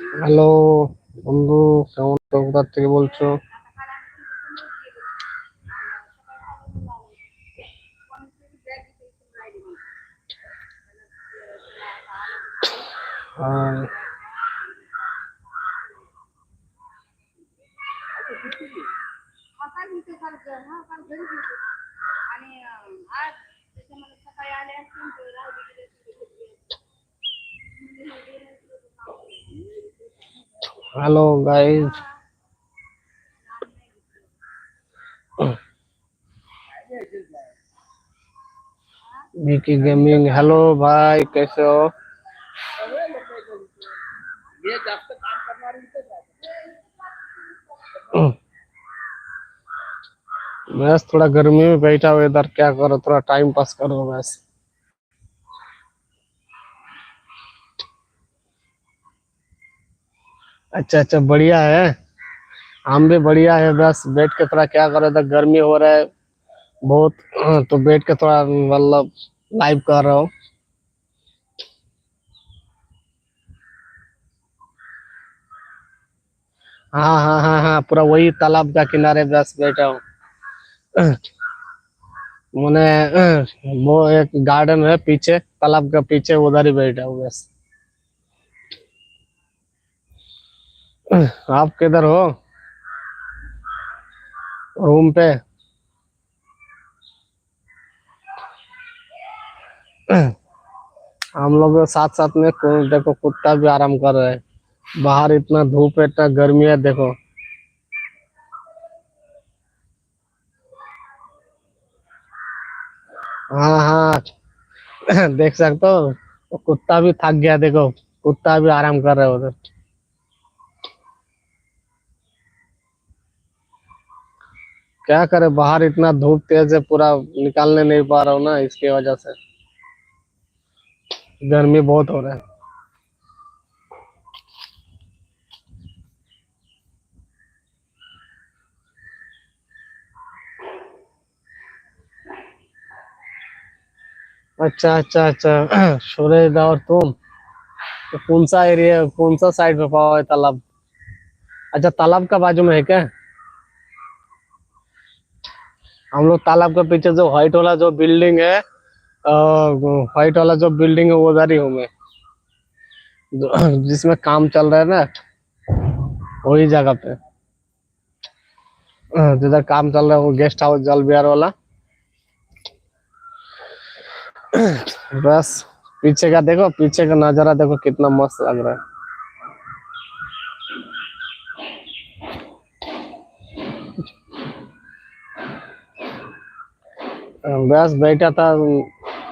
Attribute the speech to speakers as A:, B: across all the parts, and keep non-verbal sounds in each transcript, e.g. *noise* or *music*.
A: Hello বন্ধু কেমন কলকাতার থেকে বলছো?
B: आणि
A: hello guys Vicky gaming hello भाई कैसे हो? बस थोड़ा गर्मी में बैठा हुआ इधर। क्या करो? थोड़ा टाइम पास करो बस। अच्छा अच्छा बढ़िया है। हम भी बढ़िया है, बस बैठ के थोड़ा क्या करो इधर गर्मी हो रहा है बहुत तो बैठ के थोड़ा मतलब लाइव कर रहा हूँ। हाँ हाँ हाँ हाँ पूरा वही तालाब का किनारे बस बैठा हूँ। मैंने वो एक गार्डन है पीछे, तालाब के पीछे, उधर ही बैठा हूँ बस। आप किधर हो? रूम पे? हम लोग साथ साथ में देखो, कुत्ता भी आराम कर रहा है। बाहर इतना धूप है, इतना गर्मी है, देखो। हाँ हाँ। *clears throat* देख सकते हो? कुत्ता भी थक गया, देखो। कुत्ता भी आराम कर रहा है उधर। क्या करे, बाहर इतना धूप तेज है, पूरा निकालने नहीं पा रहा हूँ ना, इसकी वजह से। गर्मी बहुत हो रहा है। अच्छा अच्छा अच्छा। *clears throat* सूरज और तुम? तो कौन सा एरिया कौन सा साइड पे पाओ है तालाब? अच्छा तालाब का बाजू में है क्या? हम लोग तालाब के पीछे जो व्हाइट वाला जो बिल्डिंग है व्हाइट वाला जो बिल्डिंग है, वो उधर ही हूँ मैं। *clears throat* जिसमें काम चल रहा है ना, वही जगह पे। जिधर काम चल रहा है, वो गेस्ट हाउस जल बिहार वाला। *clears throat* बस, पीछे का देखो, पीछे का नज़ारा देखो कितना मस्त लग रहा है। बस बैठा था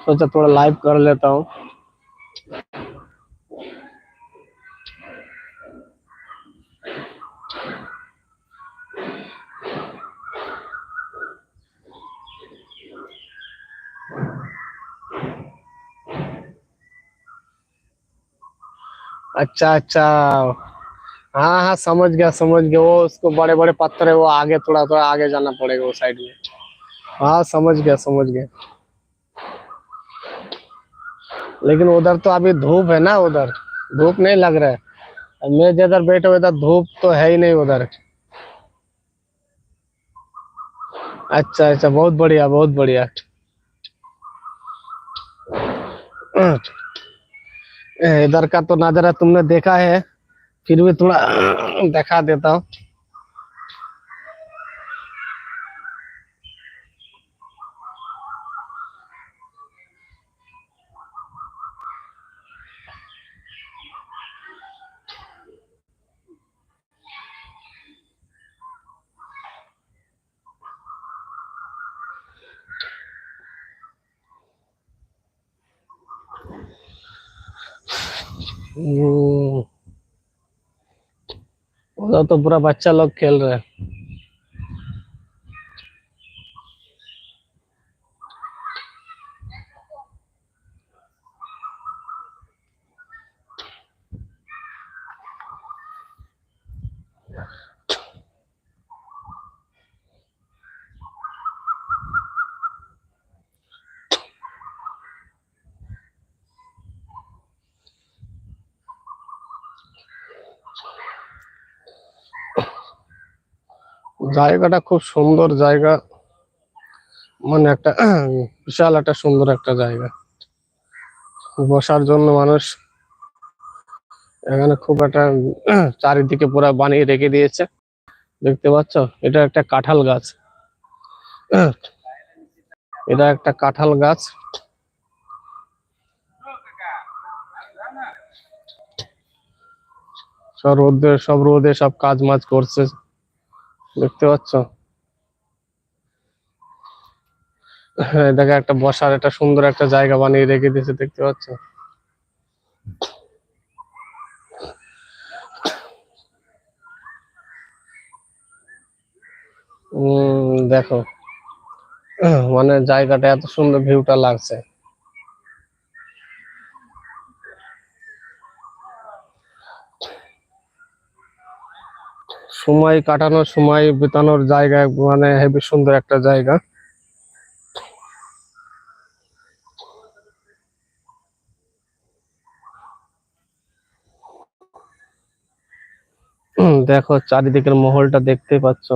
A: सोचा थोड़ा लाइव कर लेता हूँ। अच्छा अच्छा। हाँ हाँ समझ गया समझ गया। वो उसको बड़े बड़े पत्थर है, वो आगे थोड़ा थोड़ा आगे जाना पड़ेगा वो साइड में। हाँ समझ गया समझ गया। लेकिन उधर तो अभी धूप है ना उधर। धूप नहीं लग रहा है। मैं जिधर बैठा हूँ इधर धूप तो है ही नहीं उधर। अच्छा अच्छा बहुत बढ़िया बहुत बढ़िया। *clears throat* इधर का तो नज़ारा तुमने देखा है, फिर भी थोड़ा *clears throat* दिखा देता हूँ। उधर तो पूरा बच्चा लोग खेल रहे हैं। জায়গাটা খুব সুন্দর জায়গা। মানে একটা *clears throat* বিশাল একটা সুন্দর একটা জায়গা। বসার জন্য মানুষ এখানে খুব একটা *clears throat* চারিদিকে পুরো বানিয়ে রেখে দিয়েছে। দেখতে পাচ্ছ? এটা একটা কাঁঠাল গাছ। *clears throat* এটা একটা কাঁঠাল গাছ। সব রোদে সব রোদে সব কাজ মাজ করছে। দেখতে পাচ্ছ? হ্যাঁ দেখে, একটা বসার, একটা সুন্দর একটা জায়গা বানিয়ে রেখে দিয়েছে, দেখতে পাচ্ছ? দেখো মানে জায়গাটা এত সুন্দর ভিউটা লাগছে। সময় কাটানোর, সময় বেতানোর জায়গা মানে হেবি সুন্দর একটা জায়গা। দেখো, চারিদিকের মহলটা দেখতে পাচ্ছ।